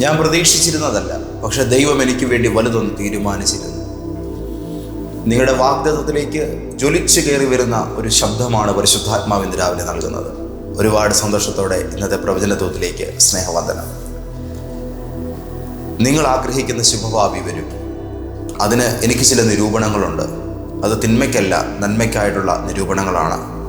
ഞാൻ പ്രതീക്ഷിച്ചിരുന്നതല്ല പക്ഷെ ദൈവം എനിക്ക് വേണ്ടി വലുതൊന്ന് തീരുമാനിച്ചിരുന്നു. നിങ്ങളുടെ വാഗ്ദത്തത്തിലേക്ക് ജ്വലിച്ചു കയറി വരുന്ന ഒരു ശബ്ദമാണ് പരിശുദ്ധാത്മാവിന് രാവിലെ നൽകുന്നത്. ഒരുപാട് സന്തോഷത്തോടെ ഇന്നത്തെ പ്രവചനത്വത്തിലേക്ക് സ്നേഹവന്ദനം. നിങ്ങൾ ആഗ്രഹിക്കുന്ന ശുഭഭാവി വരും. അതിന് എനിക്ക് ചില നിരൂപണങ്ങളുണ്ട്. അത് തിന്മയ്ക്കല്ല നന്മയ്ക്കായിട്ടുള്ള നിരൂപണങ്ങളാണ്.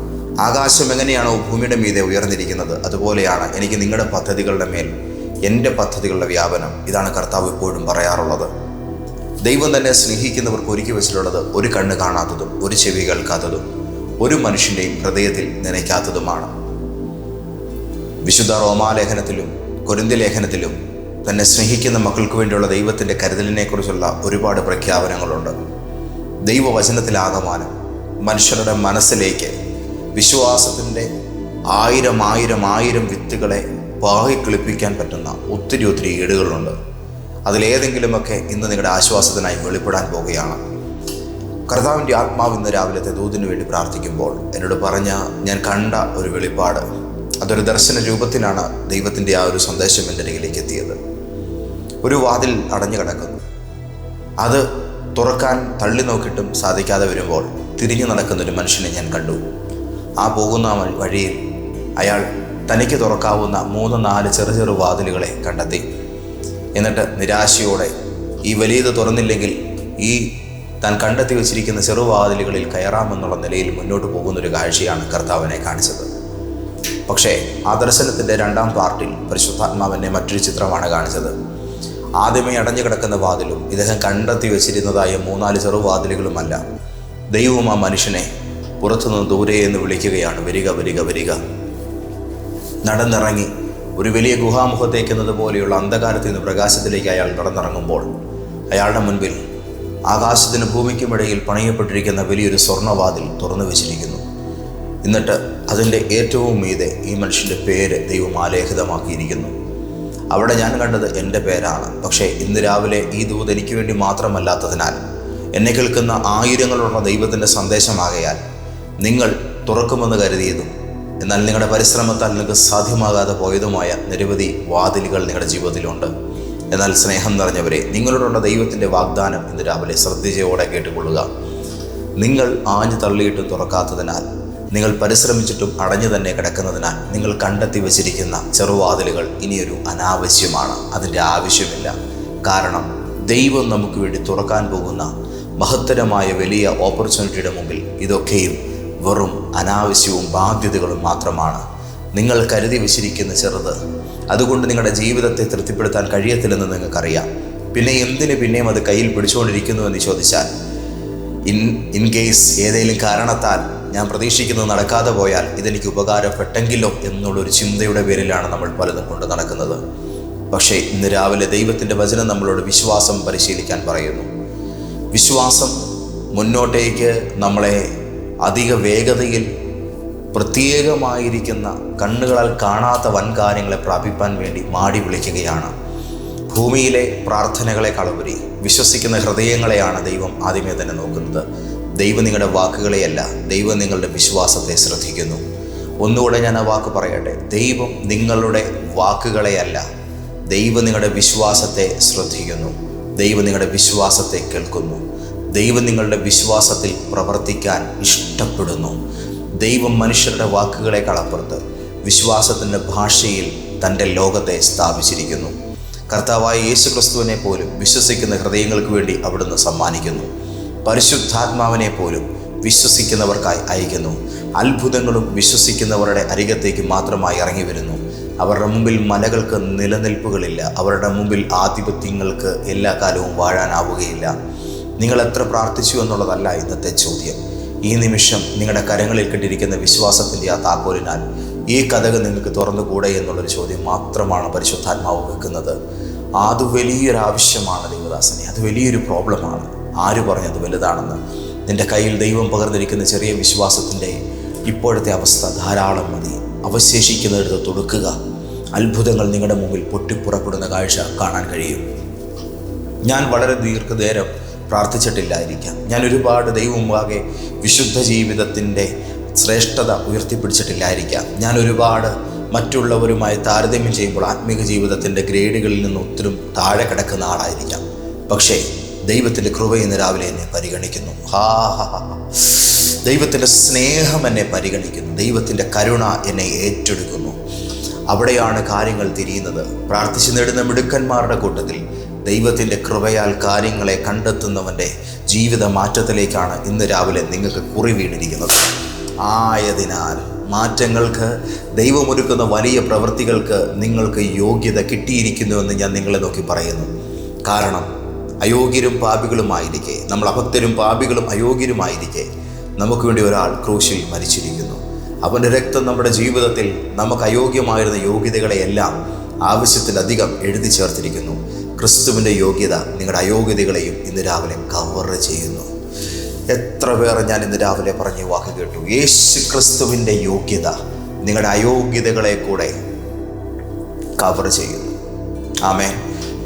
ആകാശം എങ്ങനെയാണോ ഭൂമിയുടെ മീതെ ഉയർന്നിരിക്കുന്നത് അതുപോലെയാണ് എനിക്ക് നിങ്ങളുടെ പദ്ധതികളുടെ മേൽ എന്റെ പദ്ധതികളുടെ വ്യാപനം ഇതാണ് കർത്താവ് എപ്പോഴും പറയാറുള്ളത്. ദൈവം തന്നെ സ്നേഹിക്കുന്നവർക്ക് ഒരുക്കി വെച്ചിട്ടുള്ളത് ഒരു കണ്ണ് കാണാത്തതും ഒരു ചെവി കേൾക്കാത്തതും ഒരു മനുഷ്യന്റെയും ഹൃദയത്തിൽ നനയ്ക്കാത്തതുമാണ്. വിശുദ്ധ റോമാലേഖനത്തിലും കൊരിന്തി ലേഖനത്തിലും തന്നെ സ്നേഹിക്കുന്ന മക്കൾക്ക് വേണ്ടിയുള്ള ദൈവത്തിന്റെ കരുതലിനെക്കുറിച്ചുള്ള ഒരുപാട് പ്രഖ്യാപനങ്ങളുണ്ട്. ദൈവവചനത്തിലാകമാനം മനുഷ്യരുടെ മനസ്സിലേക്ക് വിശ്വാസത്തിന്റെ ആയിരം ആയിരം ആയിരം വിത്തുകളെ പാകിക്കിളിപ്പിക്കാൻ പറ്റുന്ന ഒത്തിരി ഒത്തിരി ഏടുകളുണ്ട്. അതിലേതെങ്കിലുമൊക്കെ ഇന്ന് നിങ്ങളുടെ ആശ്വാസത്തിനായി വെളിപ്പെടാൻ പോവുകയാണ് കർത്താവിന്റെ ആത്മാവ് ഇന്ന് രാവിലത്തെ ദൂതിനു വേണ്ടി പ്രാർത്ഥിക്കുമ്പോൾ എന്നോട് പറഞ്ഞ ഞാൻ കണ്ട ഒരു വെളിപ്പാട്. അതൊരു ദർശന രൂപത്തിലാണ് ദൈവത്തിന്റെ ആ ഒരു സന്ദേശം എന്റെ അരികിലേക്ക് എത്തിയത്. ഒരു വാതിൽ അടഞ്ഞു കിടക്കുന്നു. അത് തുറക്കാൻ തള്ളി നോക്കിയിട്ടും സാധിക്കാതെ വരുമ്പോൾ തിരിഞ്ഞു നടക്കുന്നൊരു മനുഷ്യനെ ഞാൻ കണ്ടു. ആ പോകുന്ന വഴിയിൽ അയാൾ തനിക്ക് തുറക്കാവുന്ന മൂന്ന് നാല് ചെറു ചെറു വാതിലുകളെ കണ്ടെത്തി. എന്നിട്ട് നിരാശയോടെ ഈ വലിയത് തുറന്നില്ലെങ്കിൽ ഈ താൻ കണ്ടെത്തി വച്ചിരിക്കുന്ന ചെറുവാതിലുകളിൽ കയറാമെന്നുള്ള നിലയിൽ മുന്നോട്ട് പോകുന്ന ഒരു കാഴ്ചയാണ് കർത്താവിനെ കാണിച്ചത്. പക്ഷേ ആ ദർശനത്തിന്റെ രണ്ടാം പാർട്ടിൽ പരിശുദ്ധാത്മാവിന്റെ മറ്റൊരു ചിത്രമാണ് കാണിച്ചത്. ആദ്യമേ അടഞ്ഞു കിടക്കുന്ന വാതിലും ഇദ്ദേഹം കണ്ടെത്തി വെച്ചിരുന്നതായ മൂന്നാൽ ചെറുവാതിലുകളുമല്ല ദൈവം ആ മനുഷ്യനെ പുറത്തുനിന്ന് ദൂരെ എന്ന് വിളിക്കുകയാണ്. വരിക വരിക വരിക. നടന്നിറങ്ങി. ഒരു വലിയ ഗുഹാമുഖത്തേക്കുന്നത് പോലെയുള്ള അന്ധകാരത്തിൽ നിന്ന് പ്രകാശത്തിലേക്ക് അയാൾ നടന്നിറങ്ങുമ്പോൾ അയാളുടെ മുൻപിൽ ആകാശത്തിന് ഭൂമിക്കുമിടയിൽ പണയപ്പെട്ടിരിക്കുന്ന വലിയൊരു സ്വർണവാതിൽ തുറന്നു വെച്ചിരിക്കുന്നു. എന്നിട്ട് അതിന്റെ ഏറ്റവും മീതെ ഈ മനുഷ്യന്റെ പേര് ദൈവം ആലേഖിതമാക്കിയിരിക്കുന്നു. അവിടെ ഞാൻ കണ്ടത് എന്റെ പേരാണ്. പക്ഷേ ഇന്ന് രാവിലെ ഈ ദൂത് എനിക്ക് വേണ്ടി മാത്രമല്ലാത്തതിനാൽ എന്നെ കേൾക്കുന്ന ആയിരങ്ങളുള്ള ദൈവത്തിന്റെ സന്ദേശമാകയാൽ നിങ്ങൾ തുറക്കുമെന്ന് കരുതിയതും എന്നാൽ നിങ്ങളുടെ പരിശ്രമത്താൽ നിങ്ങൾക്ക് സാധ്യമാകാതെ പോയതുമായ നിരവധി വാതിലുകൾ നിങ്ങളുടെ ജീവിതത്തിലുണ്ട്. എന്നാൽ സ്നേഹം നിറഞ്ഞവരെ നിങ്ങളോടുള്ള ദൈവത്തിന്റെ വാഗ്ദാനം ഇന്ന് രാവിലെ ശ്രദ്ധയോടെ കേട്ടുകൊള്ളുക. നിങ്ങൾ ആഞ്ഞു തള്ളിയിട്ടും തുറക്കാത്തതിനാൽ നിങ്ങൾ പരിശ്രമിച്ചിട്ടും അടഞ്ഞു തന്നെ കിടക്കുന്നതിനാൽ നിങ്ങൾ കണ്ടെത്തി വച്ചിരിക്കുന്ന ചെറുവാതിലുകൾ ഇനിയൊരു അനാവശ്യമാണ്. അതിന്റെ ആവശ്യമില്ല. കാരണം ദൈവം നമുക്ക് വേണ്ടി തുറക്കാൻ പോകുന്ന മഹത്തരമായ വലിയ ഓപ്പർച്യൂണിറ്റിയുടെ മുമ്പിൽ ഇതൊക്കെയും വെറും അനാവശ്യവും ബാധ്യതകളും മാത്രമാണ്. നിങ്ങൾ കരുതി വച്ചിരിക്കുന്ന ചെറുത്. അതുകൊണ്ട് നിങ്ങളുടെ ജീവിതത്തെ തൃപ്തിപ്പെടുത്താൻ കഴിയത്തില്ലെന്ന് നിങ്ങൾക്കറിയാം. പിന്നെ എന്തിനു പിന്നെയും അത് കയ്യിൽ പിടിച്ചുകൊണ്ടിരിക്കുന്നു എന്ന് ചോദിച്ചാൽ ഇൻ ഇൻ കേസ് ഏതെങ്കിലും കാരണത്താൽ ഞാൻ പ്രതീക്ഷിക്കുന്നത് നടക്കാതെ പോയാൽ ഇതെനിക്ക് ഉപകാരപ്പെട്ടെങ്കിലോ എന്നുള്ളൊരു ചിന്തയുടെ പേരിലാണ് നമ്മൾ പലതും കൊണ്ട് നടക്കുന്നത്. പക്ഷേ ഇന്ന് രാവിലെ ദൈവത്തിന്റെ വചനം നമ്മളോട് വിശ്വാസം പരിശീലിക്കാൻ പറയുന്നു. വിശ്വാസം മുന്നോട്ടേക്ക് നമ്മളെ അധിക വേഗതയിൽ പ്രത്യേകമായിരിക്കുന്ന കണ്ണുകളാൽ കാണാത്ത വൻ കാര്യങ്ങളെ പ്രാപിപ്പാൻ വേണ്ടി മാടി വിളിക്കുകയാണ്. ഭൂമിയിലെ പ്രാർത്ഥനകളെക്കാളുപരി വിശ്വസിക്കുന്ന ഹൃദയങ്ങളെയാണ് ദൈവം ആദ്യമേ തന്നെ നോക്കുന്നത്. ദൈവം നിങ്ങളുടെ വാക്കുകളെയല്ല ദൈവം നിങ്ങളുടെ വിശ്വാസത്തെ ശ്രദ്ധിക്കുന്നു. ഒന്നുകൂടെ ഞാൻ ആ വാക്ക് പറയട്ടെ. ദൈവം നിങ്ങളുടെ വാക്കുകളെയല്ല ദൈവം നിങ്ങളുടെ വിശ്വാസത്തെ ശ്രദ്ധിക്കുന്നു. ദൈവം നിങ്ങളുടെ വിശ്വാസത്തെ കേൾക്കുന്നു. ദൈവം നിങ്ങളുടെ വിശ്വാസത്തിൽ പ്രവർത്തിക്കാൻ ഇഷ്ടപ്പെടുന്നു. ദൈവം മനുഷ്യരുടെ വാക്കുകളെ അപ്പുറത്ത് വിശ്വാസത്തിന്റെ ഭാഷയിൽ തന്റെ ലോകത്തെ സ്ഥാപിച്ചിരിക്കുന്നു. കർത്താവായ യേശു ക്രിസ്തുവിനെ പോലും വിശ്വസിക്കുന്ന ഹൃദയങ്ങൾക്ക് വേണ്ടി അവിടുന്ന് സമ്മാനിക്കുന്നു. പരിശുദ്ധാത്മാവിനെ പോലും വിശ്വസിക്കുന്നവർക്കായി അയക്കുന്നു. അത്ഭുതങ്ങളും വിശ്വസിക്കുന്നവരുടെ അരികത്തേക്ക് മാത്രമായി ഇറങ്ങി വരുന്നു. അവരുടെ മുമ്പിൽ മലകൾക്ക് നിലനിൽപ്പുകളില്ല. അവരുടെ മുമ്പിൽ ആധിപത്യങ്ങൾക്ക് എല്ലാ കാലവും വാഴാനാവുകയില്ല. നിങ്ങൾ എത്ര പ്രാർത്ഥിച്ചു എന്നുള്ളതല്ല ഇന്നത്തെ ചോദ്യം. ഈ നിമിഷം നിങ്ങളുടെ കരങ്ങളിൽ കെട്ടിരിക്കുന്ന വിശ്വാസത്തിന്റെ ആ താക്കോലിനാൽ ഈ കഥകൾ നിങ്ങൾക്ക് തുറന്നുകൂടെ എന്നുള്ളൊരു ചോദ്യം മാത്രമാണ് പരിശുദ്ധാത്മാവ് വെക്കുന്നത്. അത് വലിയൊരു ആവശ്യമാണ് ദൈവദാസനെ. അത് വലിയൊരു പ്രോബ്ലമാണ്. ആര് പറഞ്ഞത് വലുതാണെന്ന്. നിന്റെ കയ്യിൽ ദൈവം പകർന്നിരിക്കുന്ന ചെറിയ വിശ്വാസത്തിന്റെ ഇപ്പോഴത്തെ അവസ്ഥ ധാരാളം മതി. അവശേഷിക്കുന്നിടത്ത് തൊടുക്കുക അത്ഭുതങ്ങൾ നിങ്ങളുടെ മുമ്പിൽ പൊട്ടിപ്പുറപ്പെടുന്ന കാഴ്ച കാണാൻ കഴിയും. ഞാൻ വളരെ ദീർഘനേരം പ്രാർത്ഥിച്ചിട്ടില്ലായിരിക്കാം. ഞാൻ ഒരുപാട് ദൈവമുമ്പാകെ വിശുദ്ധ ജീവിതത്തിന്റെ ശ്രേഷ്ഠത ഉയർത്തിപ്പിടിച്ചിട്ടില്ലായിരിക്കാം. ഞാൻ ഒരുപാട് മറ്റുള്ളവരുമായി താരതമ്യം ചെയ്യുമ്പോൾ ആത്മീക ജീവിതത്തിന്റെ ഗ്രേഡുകളിൽ നിന്ന് ഒത്തിരി താഴെ കിടക്കുന്ന ആളായിരിക്കാം. പക്ഷേ ദൈവത്തിന്റെ കൃപ ഇന്ന് രാവിലെ എന്നെ പരിഗണിക്കുന്നു. ഹാ ഹാ. ദൈവത്തിന്റെ സ്നേഹം എന്നെ പരിഗണിക്കുന്നു. ദൈവത്തിന്റെ കരുണ എന്നെ ഏറ്റെടുക്കുന്നു. അവിടെയാണ് കാര്യങ്ങൾ തിരിയുന്നത്. പ്രാർത്ഥിച്ചു നേടുന്ന മിടുക്കന്മാരുടെ കൂട്ടത്തിൽ ദൈവത്തിന്റെ കൃപയാൽ കാര്യങ്ങളെ കണ്ടെത്തുന്നവന്റെ ജീവിത മാറ്റത്തിലേക്കാണ് ഇന്ന് രാവിലെ നിങ്ങൾക്ക് കുറി വീണിരിക്കുന്നത്. ആയതിനാൽ മാറ്റങ്ങൾക്ക് ദൈവമൊരുക്കുന്ന വലിയ പ്രവൃത്തികൾക്ക് നിങ്ങൾക്ക് യോഗ്യത കിട്ടിയിരിക്കുന്നുവെന്ന് ഞാൻ നിങ്ങളെ നോക്കി പറയുന്നു. കാരണം അയോഗ്യരും പാപികളുമായിരിക്കെ നമ്മൾ അഭക്തരും പാപികളും അയോഗ്യരുമായിരിക്കെ നമുക്ക് വേണ്ടി ഒരാൾ ക്രൂശിൽ മരിച്ചിരിക്കുന്നു. അവന്റെ രക്തം നമ്മുടെ ജീവിതത്തിൽ നമുക്ക് അയോഗ്യമായിരുന്ന യോഗ്യതകളെയെല്ലാം ആവശ്യത്തിലധികം എഴുതി ചേർത്തിരിക്കുന്നു. ക്രിസ്തുവിന്റെ യോഗ്യത നിങ്ങളുടെ അയോഗ്യതകളെയും ഇന്ന് രാവിലെ കവർ ചെയ്യുന്നു. എത്ര പേർ ഞാൻ ഇന്ന് രാവിലെ പറഞ്ഞ വാക്ക് കേട്ടു? യേശു ക്രിസ്തുവിന്റെ യോഗ്യത നിങ്ങളുടെ അയോഗ്യതകളെ കൂടെ കവർ ചെയ്യുന്നു. ആമേ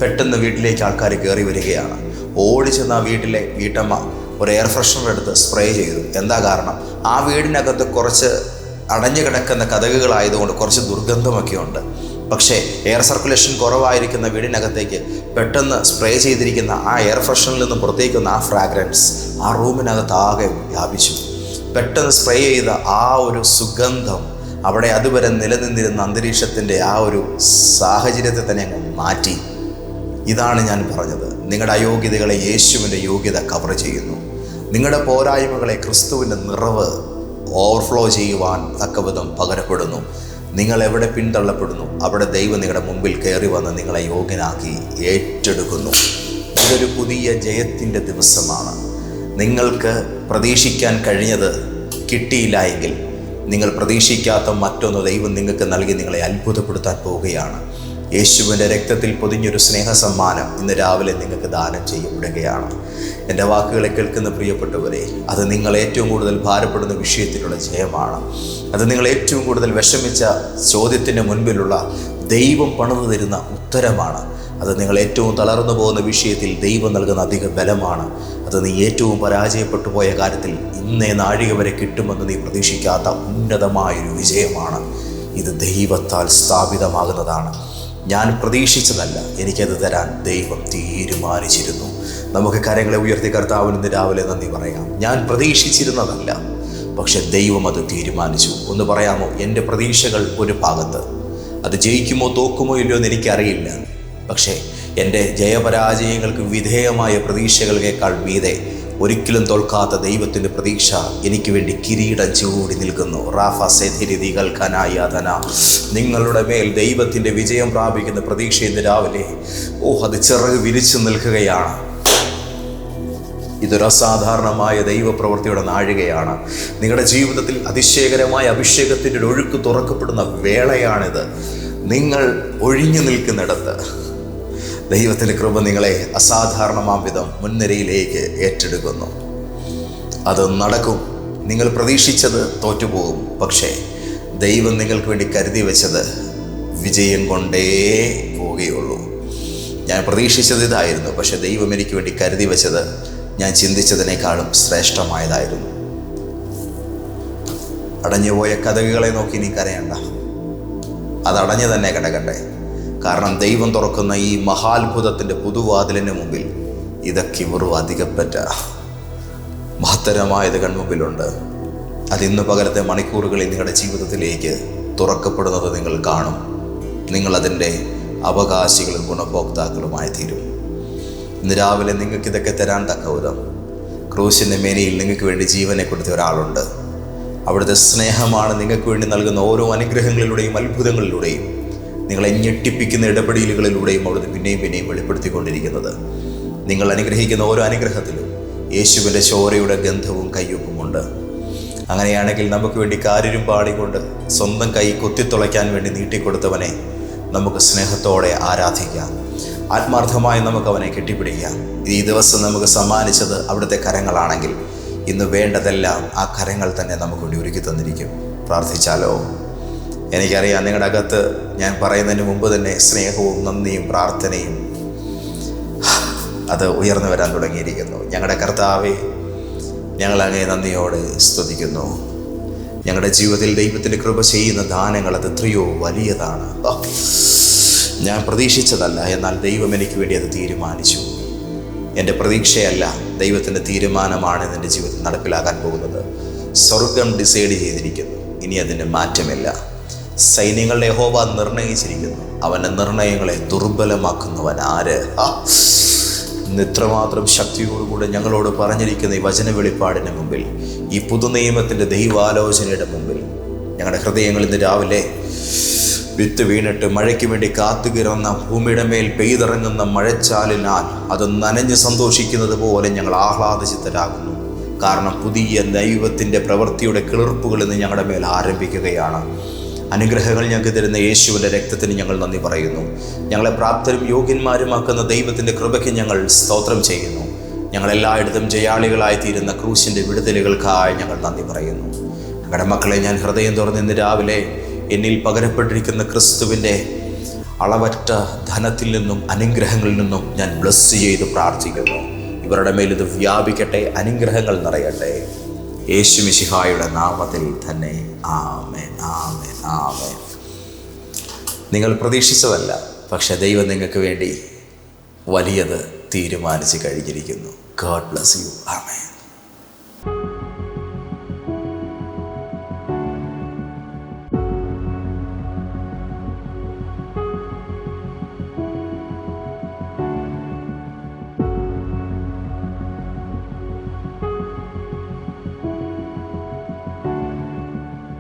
പെട്ടെന്ന് വീട്ടിലേക്ക് ആൾക്കാർ കയറി വരികയാണ്. ഓടി ചെന്ന വീട്ടിലെ വീട്ടമ്മ ഒരു എയർ ഫ്രഷനർ എടുത്ത് സ്പ്രേ ചെയ്തു. എന്താ കാരണം? ആ വീടിനകത്ത് കുറച്ച് അടഞ്ഞു കിടക്കുന്ന കഥകുകളായതുകൊണ്ട് കുറച്ച് ദുർഗന്ധമൊക്കെ ഉണ്ട് പക്ഷേ എയർ സർക്കുലേഷൻ കുറവായിരിക്കുന്ന വീടിനകത്തേക്ക് പെട്ടെന്ന് സ്പ്രേ ചെയ്തിരിക്കുന്ന ആ എയർ ഫ്രഷനിൽ നിന്ന് പുറത്തേക്ക് ആ ഫ്രാഗ്രൻസ് ആ റൂമിനകത്ത് ആകെ വ്യാപിച്ചു. പെട്ടെന്ന് സ്പ്രേ ചെയ്ത ആ ഒരു സുഗന്ധം അവിടെ അതുവരെ നിലനിന്നിരുന്ന അന്തരീക്ഷത്തിന്റെ ആ ഒരു സാഹചര്യത്തെ തന്നെ അങ്ങ് മാറ്റി. ഇതാണ് ഞാൻ പറഞ്ഞത്. നിങ്ങളുടെ അയോഗ്യതകളെ യേശുവിന്റെ യോഗ്യത കവർ ചെയ്യുന്നു. നിങ്ങളുടെ പോരായ്മകളെ ക്രിസ്തുവിന്റെ നിറവ് ഓവർഫ്ലോ ചെയ്യുവാൻ തക്കവിധം പകരപ്പെടുന്നു. നിങ്ങൾ എവിടെ പിന്തള്ളപ്പെടുന്നു? അവിടെ ദൈവം നിങ്ങളുടെ മുമ്പിൽ കയറി വന്ന് നിങ്ങളെ യോഗ്യനാക്കി ഏറ്റെടുക്കുന്നു. ഇതൊരു പുതിയ ജയത്തിന്റെ ദിവസമാണ്. നിങ്ങൾക്ക് പ്രതീക്ഷിക്കാൻ കഴിഞ്ഞത് കിട്ടിയില്ല എങ്കിൽ നിങ്ങൾ പ്രതീക്ഷിക്കാത്ത മറ്റൊന്ന് ദൈവം നിങ്ങൾക്ക് നൽകി നിങ്ങളെ അത്ഭുതപ്പെടുത്താൻ പോവുകയാണ്. യേശുവിന്റെ രക്തത്തിൽ പൊതിഞ്ഞൊരു സ്നേഹ സമ്മാനം ഇന്ന് രാവിലെ നിങ്ങൾക്ക് ദാനം ചെയ്യപ്പെടുകയാണ്. എന്റെ വാക്കുകളെ കേൾക്കുന്ന പ്രിയപ്പെട്ടവരെ അത് നിങ്ങൾ ഏറ്റവും കൂടുതൽ ഭാരപ്പെടുന്ന വിഷയത്തിലുള്ള ജയമാണ്. അത് നിങ്ങൾ ഏറ്റവും കൂടുതൽ വിഷമിച്ച ചോദ്യത്തിന് മുൻപിലുള്ള ദൈവം പണിതു തരുന്ന ഉത്തരമാണ്. അത് നിങ്ങൾ ഏറ്റവും തളർന്നു പോകുന്ന വിഷയത്തിൽ ദൈവം നൽകുന്ന അധിക ബലമാണ്. അത് നീ ഏറ്റവും പരാജയപ്പെട്ടു പോയ കാര്യത്തിൽ ഇന്നേ നാഴിക വരെ കിട്ടുമെന്ന് നീ പ്രതീക്ഷിക്കാത്ത ഉന്നതമായൊരു വിജയമാണ്. ഇത് ദൈവത്താൽ സ്ഥാപിതമാകുന്നതാണ്. ഞാൻ പ്രതീക്ഷിച്ചതല്ല എനിക്കത് തരാൻ ദൈവം തീരുമാനിച്ചിരുന്നു. നമുക്ക് കരങ്ങളെ ഉയർത്തി കർത്താവിന് രാവിലെ നന്ദി പറയാം. ഞാൻ പ്രതീക്ഷിച്ചിരുന്നതല്ല പക്ഷെ ദൈവം അത് തീരുമാനിച്ചു. ഒന്ന് പറയാമോ? എന്റെ പ്രതീക്ഷകൾ ഒരു ഭാഗത്ത്. അത് ജയിക്കുമോ തോക്കുമോ ഇല്ലയോ എന്ന് എനിക്കറിയില്ല. പക്ഷേ എന്റെ ജയപരാജയങ്ങൾക്ക് വിധേയമായ പ്രതീക്ഷകളേക്കാൾ മീതെ ഒരിക്കലും തോൽക്കാത്ത ദൈവത്തിന്റെ പ്രതീക്ഷ എനിക്ക് വേണ്ടി കിരീടം ചൂടി നിൽക്കുന്നു. റാഫ സെതിരിതികൾ കനായാതന നിങ്ങളുടെ മേൽ ദൈവത്തിന്റെ വിജയം പ്രാപിക്കുന്ന പ്രതീക്ഷ ഇന്ന് രാവിലെ ഓ അത് ചിറക് വിരിച്ചു നിൽക്കുകയാണ്. ഇതൊരു അസാധാരണമായ ദൈവപ്രവൃത്തിയുടെ നാഴികയാണ്. നിങ്ങളുടെ ജീവിതത്തിൽ അതിശയകരമായ അഭിഷേകത്തിന്റെ ഒഴുക്ക് തുറക്കപ്പെടുന്ന വേളയാണിത്. നിങ്ങൾ ഒഴിഞ്ഞു നിൽക്കുന്നിടത്ത്. ദൈവത്തിന്റെ കൃപ നിങ്ങളെ അസാധാരണമാം വിധം മുൻനിരയിലേക്ക് ഏറ്റെടുക്കുന്നു. അത് നടക്കും. നിങ്ങൾ പ്രതീക്ഷിച്ചത് തോറ്റുപോകും. പക്ഷേ ദൈവം നിങ്ങൾക്ക് വേണ്ടി കരുതി വെച്ചത് വിജയം കൊണ്ടേ പോവുകയുള്ളൂ. ഞാൻ പ്രതീക്ഷിച്ചത് ഇതായിരുന്നു. പക്ഷേ ദൈവം എനിക്ക് വേണ്ടി കരുതി വെച്ചത് ഞാൻ ചിന്തിച്ചതിനേക്കാളും ശ്രേഷ്ഠമായതായിരുന്നു. അടഞ്ഞുപോയ കഥകളെ നോക്കി നീ കരയണ്ട അത് തന്നെ കിടക്കട്ടെ. കാരണം ദൈവം തുറക്കുന്ന ഈ മഹാത്ഭുതത്തിന്റെ പുതുവാതിലിന് മുമ്പിൽ ഇതൊക്കെ വെറും അധികപ്പറ്റ മഹത്തരമായത് കൺമുമ്പിലുണ്ട്. അതിന്ന് പകലത്തെ മണിക്കൂറുകളിൽ നിങ്ങളുടെ ജീവിതത്തിലേക്ക് തുറക്കപ്പെടുന്നത് നിങ്ങൾ കാണും. നിങ്ങളതിന്റെ അവകാശികളും ഗുണഭോക്താക്കളുമായി തീരും. ഇന്ന് രാവിലെ നിങ്ങൾക്ക് ഇതൊക്കെ തരാൻ തക്കവിധം ക്രൂശിന്റെ മേനയിൽ നിങ്ങൾക്ക് വേണ്ടി ജീവനെ കൊടുത്ത ഒരാളുണ്ട്. അവിടുത്തെ സ്നേഹമാണ് നിങ്ങൾക്ക് വേണ്ടി നൽകുന്ന ഓരോ അനുഗ്രഹങ്ങളിലൂടെയും അത്ഭുതങ്ങളിലൂടെയും. നിങ്ങളെ ഞെട്ടിപ്പിക്കുന്ന ഇടപെടലുകളിലൂടെയും അവിടുന്ന് പിന്നെയും പിന്നെയും വെളിപ്പെടുത്തിക്കൊണ്ടിരിക്കുന്നത്. നിങ്ങൾ അനുഗ്രഹിക്കുന്ന ഓരോ അനുഗ്രഹത്തിലും യേശുവിന്റെ ചോരയുടെ ഗന്ധവും കയ്യൊപ്പുമുണ്ട്. അങ്ങനെയാണെങ്കിൽ നമുക്ക് വേണ്ടി കാര്യം പാടിക്കൊണ്ട് സ്വന്തം കൈ കുത്തിത്തുളയ്ക്കാൻ വേണ്ടി നീട്ടിക്കൊടുത്തവനെ നമുക്ക് സ്നേഹത്തോടെ ആരാധിക്കാം. ആത്മാർത്ഥമായി നമുക്ക് അവനെ കെട്ടിപ്പിടിക്കാം. ഈ ദിവസം നമുക്ക് സമ്മാനിച്ചത് അവിടുത്തെ കരങ്ങളാണെങ്കിൽ ഇന്ന് വേണ്ടതെല്ലാം ആ കരങ്ങൾ തന്നെ നമുക്ക് വേണ്ടി ഒരുക്കി തന്നിരിക്കും. പ്രാർത്ഥിച്ചാലോ? എനിക്കറിയാം നിങ്ങളുടെ അകത്ത് ഞാൻ പറയുന്നതിന് മുമ്പ് തന്നെ സ്നേഹവും നന്ദിയും പ്രാർത്ഥനയും അത് ഉയർന്നു വരാൻ തുടങ്ങിയിരിക്കുന്നു. ഞങ്ങളുടെ കർത്താവെ ഞങ്ങൾ അങ്ങേ നന്ദിയോടെ സ്തുതിക്കുന്നു. ഞങ്ങളുടെ ജീവിതത്തിൽ ദൈവത്തിന്റെ കൃപ ചെയ്യുന്ന ദാനങ്ങൾ അത് എത്രയോ വലിയതാണ്. ഞാൻ പ്രതീക്ഷിച്ചതല്ല എന്നാൽ ദൈവം എനിക്ക് വേണ്ടി അത് തീരുമാനിച്ചു. എന്റെ പ്രതീക്ഷയല്ല ദൈവത്തിന്റെ തീരുമാനമാണ് എന്റെ ജീവിതത്തിൽ നടപ്പിലാക്കാൻ പോകുന്നത്. സ്വർഗം ഡിസൈഡ് ചെയ്തിരിക്കുന്നു. ഇനി അതിന് മാറ്റമില്ല. സൈന്യങ്ങളുടെ ഹോബ നിർണയിച്ചിരിക്കുന്നു. അവന്റെ നിർണയങ്ങളെ ദുർബലമാക്കുന്നവൻ ആര്? ഇത്രമാത്രം ശക്തിയോടുകൂടെ ഞങ്ങളോട് പറഞ്ഞിരിക്കുന്ന ഈ വചന വെളിപ്പാടിന് മുമ്പിൽ ഈ പുതുനിയമത്തിന്റെ ദൈവാലോചനയുടെ മുമ്പിൽ ഞങ്ങളുടെ ഹൃദയങ്ങൾ ഇന്ന് രാവിലെ വിത്ത് വീണിട്ട് മഴയ്ക്ക് വേണ്ടി കാത്തുകിറന്ന ഭൂമിയുടെ മേൽ പെയ്തിറങ്ങുന്ന മഴച്ചാലിനാൽ അത് നനഞ്ഞ് സന്തോഷിക്കുന്നത് പോലെ ഞങ്ങൾ ആഹ്ലാദചിത്തരാകുന്നു. കാരണം പുതിയ ദൈവത്തിന്റെ പ്രവൃത്തിയുടെ കിളിർപ്പുകൾ ഇന്ന് ഞങ്ങളുടെ മേൽ ആരംഭിക്കുകയാണ്. അനുഗ്രഹങ്ങൾ ഞങ്ങൾക്ക് തരുന്ന യേശുവിന്റെ രക്തത്തിന് ഞങ്ങൾ നന്ദി പറയുന്നു. ഞങ്ങളെ പ്രാപ്തരും യോഗ്യന്മാരുമാക്കുന്ന ദൈവത്തിന്റെ കൃപയ്ക്ക് ഞങ്ങൾ സ്തോത്രം ചെയ്യുന്നു. ഞങ്ങളെല്ലായിടത്തും ജയാളികളായി തീരുന്ന ക്രൂശിന്റെ വിടുതലുകൾക്കായി ഞങ്ങൾ നന്ദി പറയുന്നു. ഞങ്ങളുടെ മക്കളെ ഞാൻ ഹൃദയം തുറന്ന് ഇന്ന് രാവിലെ എന്നിൽ പകരപ്പെട്ടിരിക്കുന്ന ക്രിസ്തുവിന്റെ അളവറ്റ ധനത്തിൽ നിന്നും അനുഗ്രഹങ്ങളിൽ നിന്നും ഞാൻ ബ്ലസ് ചെയ്ത് പ്രാർത്ഥിക്കുന്നു. ഇവരുടെ മേലിത് വ്യാപിക്കട്ടെ അനുഗ്രഹങ്ങൾ നിറയട്ടെ. യേശു മിശിഹായുടെ നാമത്തിൽ തന്നെ. ആമേൻ ആമേൻ ആമേൻ. നിങ്ങൾ പ്രതീക്ഷിച്ചതല്ല പക്ഷെ ദൈവം നിങ്ങൾക്ക് വേണ്ടി വലിയത് തീരുമാനിച്ച് കഴിഞ്ഞിരിക്കുന്നു. God bless you amen